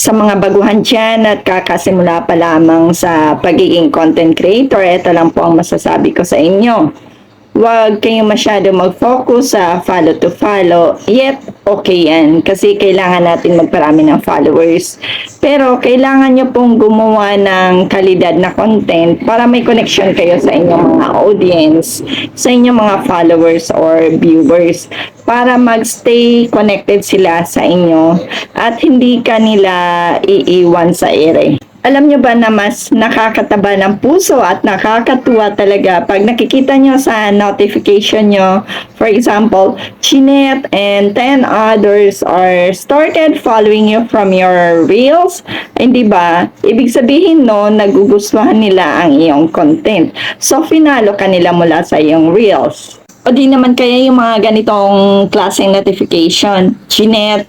Sa mga baguhan dyan at kakasimula pa lamang sa pagiging content creator, ito lang po ang masasabi ko sa inyo. Huwag kayong masyado mag-focus sa follow to follow. Yet, okay yan. Kasi kailangan natin magparami ng followers. Pero kailangan nyo pong gumawa ng kalidad na content para may connection kayo sa inyong mga audience, sa inyong mga followers or viewers para magstay connected sila sa inyo at hindi ka nila iiwan sa ere. Alam nyo ba na mas nakakataba ng puso at nakakatuwa talaga pag nakikita nyo sa notification nyo, for example, Chinet and 10 others are started following you from your reels, hindi ba? Ibig sabihin no, nagugustuhan nila ang iyong content. So, finalo ka nila mula sa iyong reels. O di naman kaya yung mga ganitong klaseng notification, Chinet,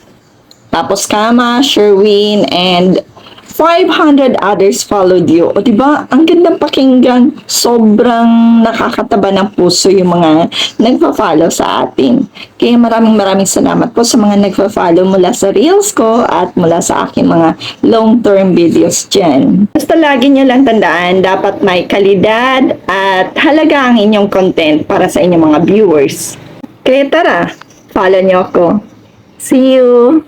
tapos Kama, Sherwin, and 500 others followed you. O diba, ang gandang pakinggan. Sobrang nakakataba ng puso yung mga nagpa-follow sa atin. Kaya maraming maraming salamat po sa mga nagpa-follow mula sa reels ko at mula sa aking mga long-term videos dyan. Basta lagi nyo lang tandaan, dapat may kalidad at halaga ang inyong content para sa inyong mga viewers. Kaya tara, follow nyo ako. See you!